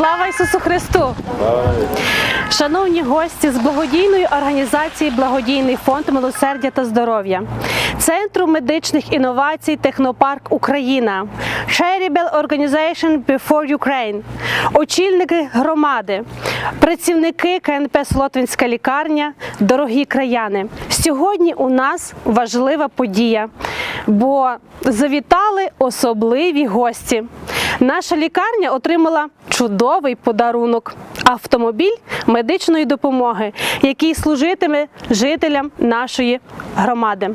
Слава Ісусу Христу! Шановні гості з благодійної організації Благодійний фонд милосердя та здоров'я, Центру медичних інновацій Технопарк Україна, Charitable Organization Before Ukraine, очільники громади, працівники КНП Солотвинська лікарня, дорогі краяни. Сьогодні у нас важлива подія, бо завітали особливі гості. Наша лікарня отримала чудовий подарунок автомобіль медичної допомоги, який служитиме жителям нашої громади.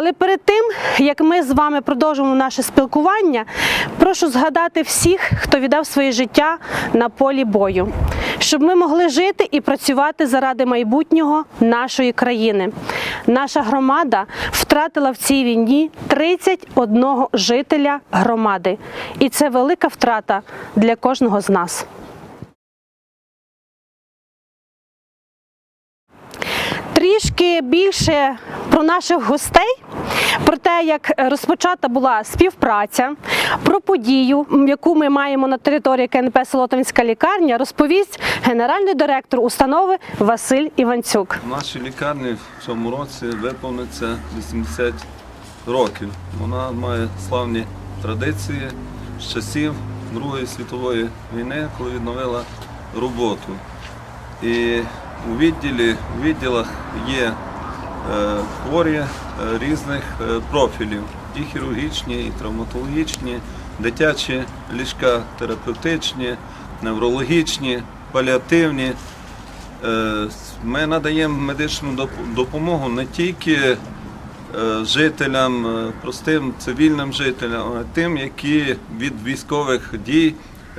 Але перед тим, як ми з вами продовжимо наше спілкування, прошу згадати всіх, хто віддав своє життя на полі бою, щоб ми могли жити і працювати заради майбутнього нашої країни. Наша громада втратила в цій війні 31 жителя громади, і це велика втрата для кожного з нас. Трішки більше про наших гостей, про те, як розпочата була співпраця, про подію, яку ми маємо на території КНП Солотовинська лікарня, розповість генеральний директор установи Василь Іванцюк. Нашій лікарні в цьому році виповниться 80 років. Вона має славні традиції з часів Другої світової війни, коли відновила роботу. І у відділі, у відділах є е, хворі е, різних е, профілів. І хірургічні, і травматологічні, дитячі ліжка терапевтичні, неврологічні, паліативні. Ми надаємо медичну допомогу не тільки жителям, простим цивільним жителям, а тим, які від військових дій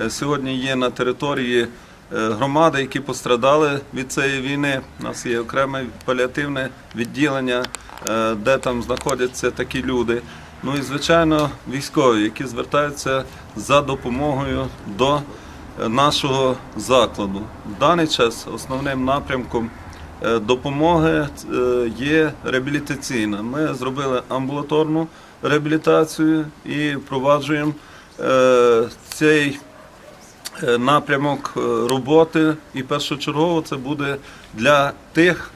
сьогодні є на території громади, які пострадали від цієї війни. У нас є окреме паліативне відділення, е, де там знаходяться такі люди. Ну і звичайно військові, які звертаються за допомогою до нашого закладу. В даний час основним напрямком е, допомоги е, є реабілітаційна. Ми зробили амбулаторну реабілітацію і впроваджуємо е, цей е, напрямок е, роботи. І першочергово це буде для тих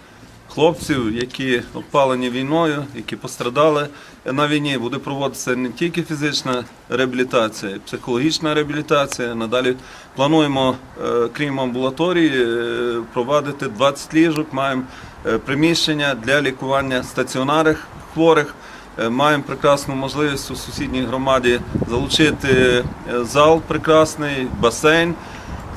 хлопців, які опалені війною, які пострадали на війні. Буде проводитися не тільки фізична реабілітація, психологічна реабілітація. Надалі плануємо, е, крім амбулаторії, е, провадити 20 ліжок. Маємо е, приміщення для лікування стаціонарних хворих. Е, Маємо прекрасну можливість у сусідній громаді залучити е, зал прекрасний, басейн.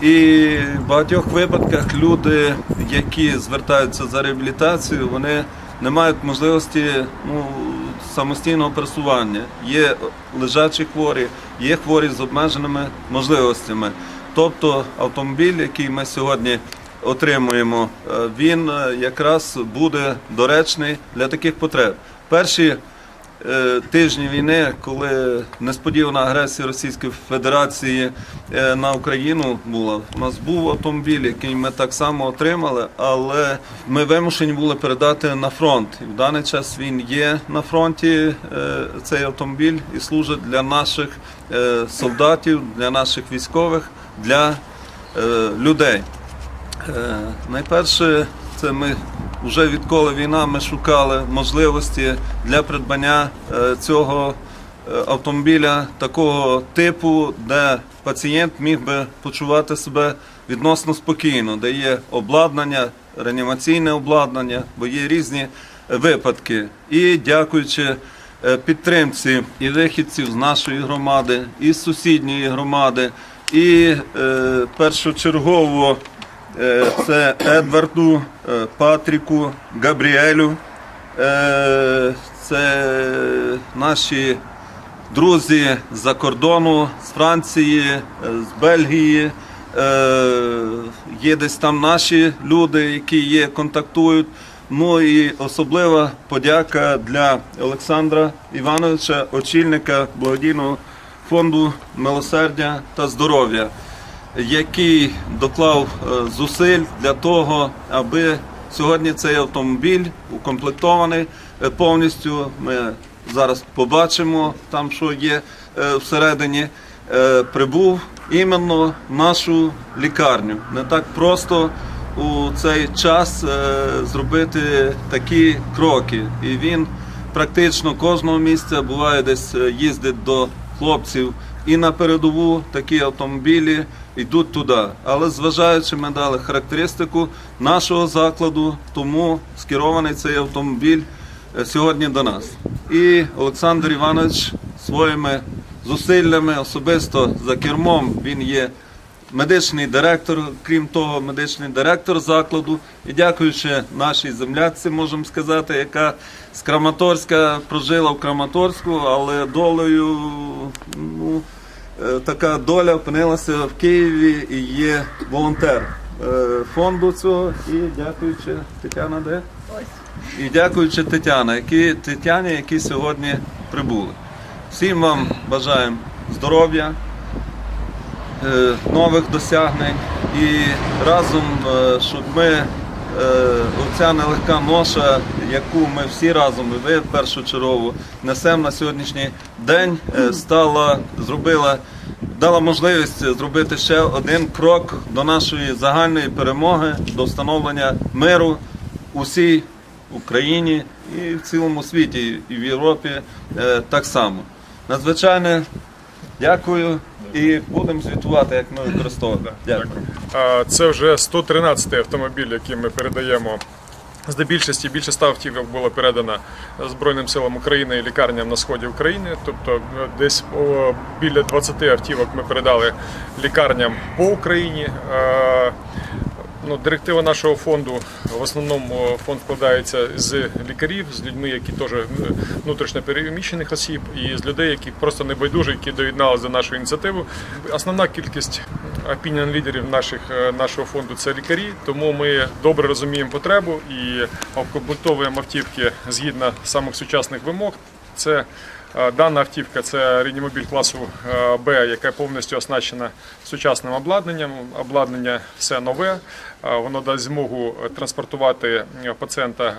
І в багатьох випадках люди, які звертаються за реабілітацією, вони не мають можливості ну, самостійного пересування. Є лежачі хворі, є хворі з обмеженими можливостями. Тобто автомобіль, який ми сьогодні отримуємо, е, він якраз буде доречний для таких потреб. Перші тижні війни, коли несподівана агресія Російської Федерації е, на Україну була, у нас був автомобіль, який ми так само отримали, але ми вимушені були передати на фронт. І в даний час він є на фронті, е, цей автомобіль, і служить для наших е, солдатів, для наших військових, для е, людей. Е, Найперше, це ми вже відколи війна ми шукали можливості для придбання е, цього е, автомобіля такого типу, де пацієнт міг би почувати себе відносно спокійно, де є обладнання, реанімаційне обладнання, бо є різні випадки. І дякуючи е, підтримці і вихідців з нашої громади, і з сусідньої громади, і е, першочергово Е, Це Едварду, е, Патріку, Габріелю. Е, Це наші друзі з-за кордону, з Франції, е, з Бельгії. Е, Є десь там наші люди, які є, контактують. Ну і особлива подяка для Олександра Івановича, очільника благодійного фонду милосердя та здоров'я який доклав е, зусиль для того, аби сьогодні цей автомобіль укомплектований е, повністю. Ми зараз побачимо там, що є е, всередині. Прибув іменно в нашу лікарню. Не так просто у цей час зробити такі кроки. І він практично кожного місця буває десь їздить до хлопців і на передову такі автомобілі йдуть туди. Але зважаючи, ми дали характеристику нашого закладу, тому скерований цей автомобіль е, сьогодні до нас. І Олександр Іванович своїми зусиллями особисто за кермом він є медичний директор, крім того, медичний директор закладу. І дякуючи нашій земляці, можемо сказати, яка з Краматорська прожила в Краматорську, але долею ну, така доля опинилася в Києві і є волонтер е, фонду цього. І дякуючи Тетяна, де? І дякуючи Тетяна, які, Тетяні, які сьогодні прибули. Всім вам бажаємо здоров'я, е, нових досягнень і разом, е, щоб ми е, оця нелегка ноша, яку ми всі разом, і ви першочергово несемо на сьогоднішній день, е, стала, зробила, дала можливість зробити ще один крок до нашої загальної перемоги, до встановлення миру у всій Україні і в цілому світі, і в Європі е, так само. Надзвичайно дякую і будемо звітувати, як ми використовуємо. Дякую. Це вже 113-й автомобіль, який ми передаємо. Здебільшості більше 100 автівок було передано Збройним силам України і лікарням на сході України. Тобто е, десь біля 20 автівок ми передали лікарням по Україні. Е, Ну, директива нашого фонду в основному фонд складається з лікарів, з людьми, які теж е, внутрішньо переміщених осіб, і з людей, які просто небайдужі, які доєдналися до нашої ініціативи. Основна кількість опініон лідерів наших е, нашого фонду це лікарі, тому ми добре розуміємо потребу і обкомплектовуємо автівки згідно самих сучасних вимог. Це Дана автівка це реанімобіль класу Б, яка повністю оснащена сучасним обладнанням. Обладнання все нове. Воно дасть змогу транспортувати е, пацієнта е,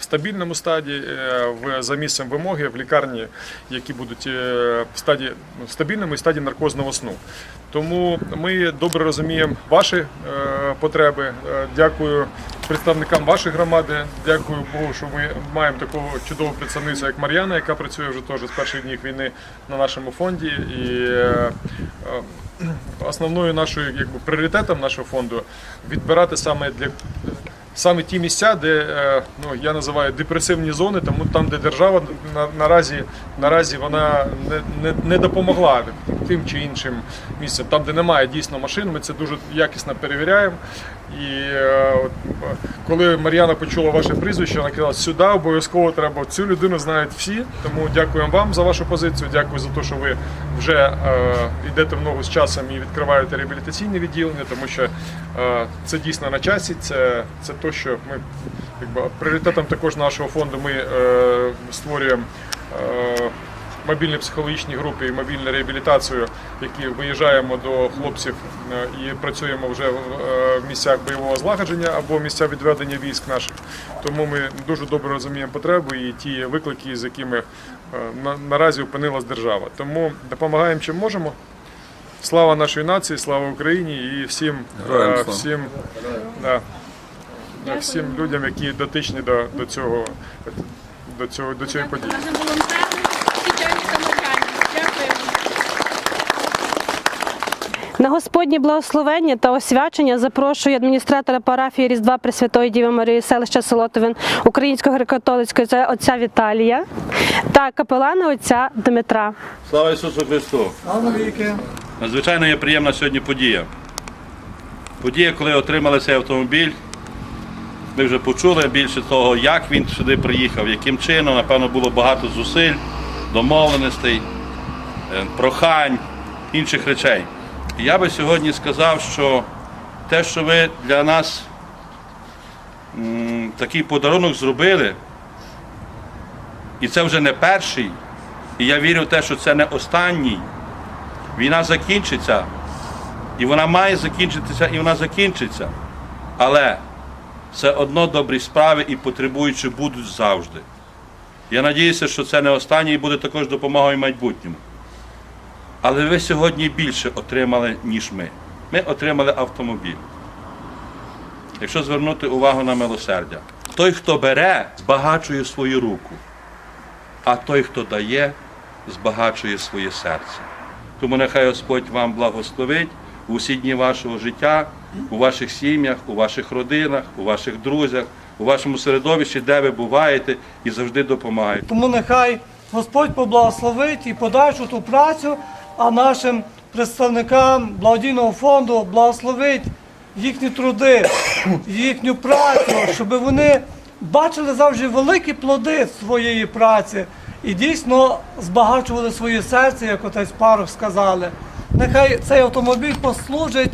в стабільному стадії, е, за місцем вимоги в лікарні, які будуть в стадії ну, стабільному і стадії наркозного сну. Тому ми добре розуміємо ваші потреби. Дякую представникам вашої громади. Дякую Богу, що ми маємо таку чудову представницю, як Мар'яна, яка працює вже теж з перших днів війни на нашому фонді. І е, е, основною нашою якби, пріоритетом нашого фонду відбирати саме для. Саме ті місця, де е, ну я називаю депресивні зони, тому там, де держава на, наразі наразі вона не, не, не допомогла тим чи іншим місцям, там, де немає дійсно машин, ми це дуже якісно перевіряємо. І е, от, е, коли Мар'яна почула ваше прізвище, вона казала, сюди обов'язково треба. Цю людину знають всі. Тому дякуємо вам за вашу позицію. Дякую за те, що ви вже е, йдете в ногу з часом і відкриваєте реабілітаційне відділення, тому що це дійсно на часі. Це, це те, що ми якби пріоритетом також нашого фонду ми створюємо. Мобільні психологічні групи і мобільну реабілітацію, які виїжджаємо до хлопців е, і працюємо вже в е, місцях бойового злагодження або місця відведення військ наших. Тому ми дуже добре розуміємо потребу і ті виклики, з якими е, на- наразі опинилась держава. Тому допомагаємо чим можемо. Слава нашій нації, слава Україні і всім, Героям слава. всім, да, да, всім людям, які дотичні до, до цього до цього до цієї події. Нашим волонтерам і чайникам Мар'яні. Дякую. На Господнє благословення та освячення запрошую адміністратора парафії Різдва Пресвятої Діви Марії селища Солотовин Українського греко-католицького це отця Віталія та капелана отця Дмитра. Слава Ісусу Христу! Надзвичайно є приємна сьогодні подія. Подія, коли отримали цей автомобіль. Ми вже почули більше того, як він сюди приїхав, яким чином, напевно, було багато зусиль, домовленостей, е, прохань, інших речей. Я би сьогодні сказав, що те, що ви для нас такий подарунок зробили, і це вже не перший, і я вірю в те, що це не останній. Війна закінчиться, і вона має закінчитися, і вона закінчиться. Але все одно добрі справи і потребуючі будуть завжди. Я надіюся, що це не останнє і буде також допомогою майбутньому. Але ви сьогодні більше отримали, ніж ми. Ми отримали автомобіль. Якщо звернути увагу на милосердя, той, хто бере, збагачує свою руку, а той, хто дає, збагачує своє серце. Тому нехай Господь вам благословить у всі дні вашого життя, у ваших сім'ях, у ваших родинах, у ваших друзях, у вашому середовищі, де ви буваєте, і завжди допомагає. Тому нехай Господь поблагословить і подальшу ту працю, а нашим представникам благодійного фонду благословить їхні труди, їхню працю, щоб вони бачили завжди великі плоди своєї праці і дійсно збагачували своє серце, як отець Парох сказали. Нехай цей автомобіль послужить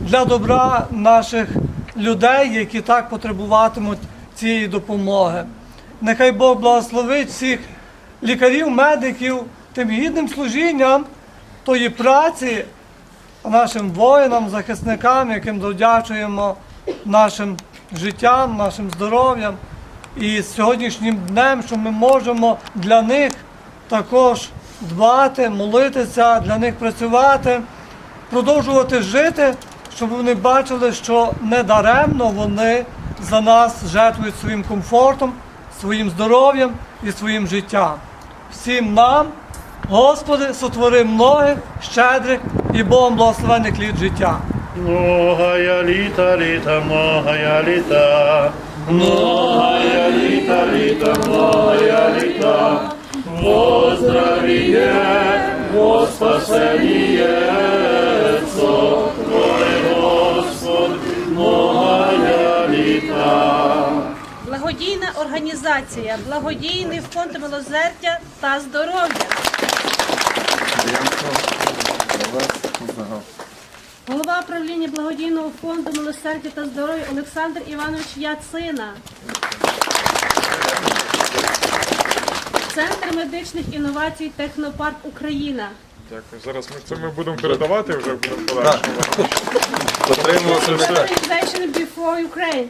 для добра наших людей, які так потребуватимуть цієї допомоги. Нехай Бог благословить всіх лікарів, медиків тим гідним служінням тої праці нашим воїнам, захисникам, яким додячуємо нашим життям, нашим здоров'ям і сьогоднішнім днем, що ми можемо для них також дбати, молитися, для них працювати, продовжувати жити, щоб вони бачили, що недаремно вони за нас жертвують своїм комфортом, своїм здоров'ям і своїм життям. Всім нам, Господи, сотвори многих, щедрих і Богом благословених літ життя. Многая літа, літа, многая літа. Многая літа, літа, многая літа. Во здравіє, во спасеніє, Твоє, Господь, многая літа. Благодійна організація, благодійний фонд милосердя та здоров'я. Голова правління благодійного фонду милосердя та здоров'я Олександр Іванович Яцина. Центр медичних інновацій Технопарк Україна. Дякую. Зараз ми це ми будемо передавати вже в подальшому. Це все. Organization Before Ukraine.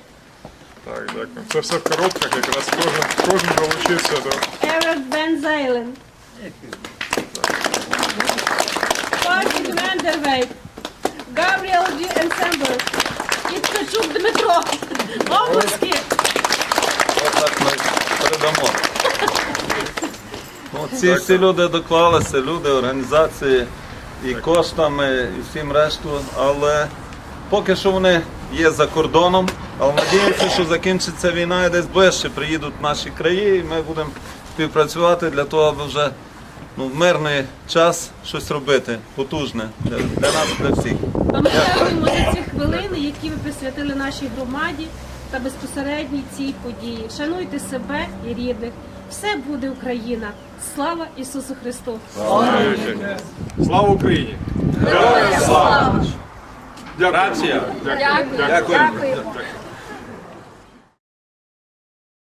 Так, дякую. Це все в коротках, якраз кожен, кожен долучився до. Eric Van. Патрік Вендервейт. Габріел Ді Енсемблер. І Ткачук Дмитро. Обласки. Отак ми передамо. Ну, ці всі люди доклалися, люди, організації і коштами, і всім решту, але поки що вони є за кордоном, але надіємося, що закінчиться війна і десь ближче приїдуть в наші краї, і ми будемо співпрацювати для того, аби вже ну, в мирний час щось робити, потужне для, для нас, для всіх. А ми дякуємо за ці хвилини, які ви присвятили нашій громаді та безпосередній цій події. Шануйте себе і рідних. Все буде Україна. Слава Ісусу Христу! Слава Україні! Слава! Дякую. Рація. Дякую. Дякую. Дякую. Дякую.